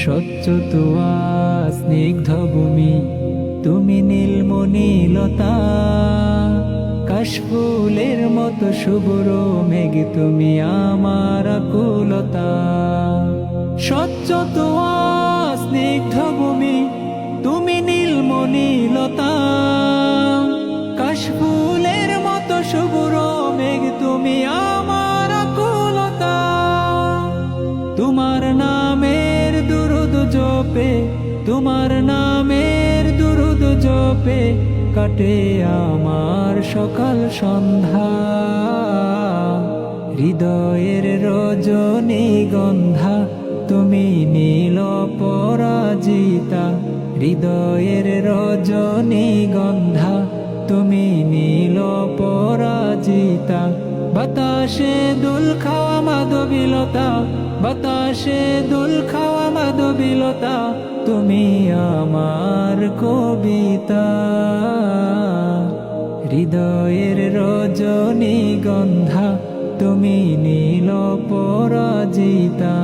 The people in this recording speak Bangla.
স্বচ্ছ তোয়া স্নিগ্ধ ভূমি তুমি নীলমণিলতা কাশফুলের মতো শুভ্র মেঘ তুমি আমার কুলতা স্বচ্ছ তোয়া স্নিগ্ধ ভূমি তুমি নীলমণিলতা কাশফুলের মতো শুভ্র মেঘ তুমি আমার জপে, তোমার নামের দুরুদ জপে, কাটে আমার সকাল সন্ধ্যা। হৃদয়ের রজনী গন্ধা, তুমি নীল পরাজিতা। হৃদয়ের রজনী গন্ধা, তুমি নীল পরাজিতা। বাতাসে দুল খাওয়া মাধবিলতা, বাতাসে দুল খাওয়া মাধবিলতা তুমি আমার কবিতা। হৃদয়ের রজনী গন্ধা তুমি নীল পরাজিতা।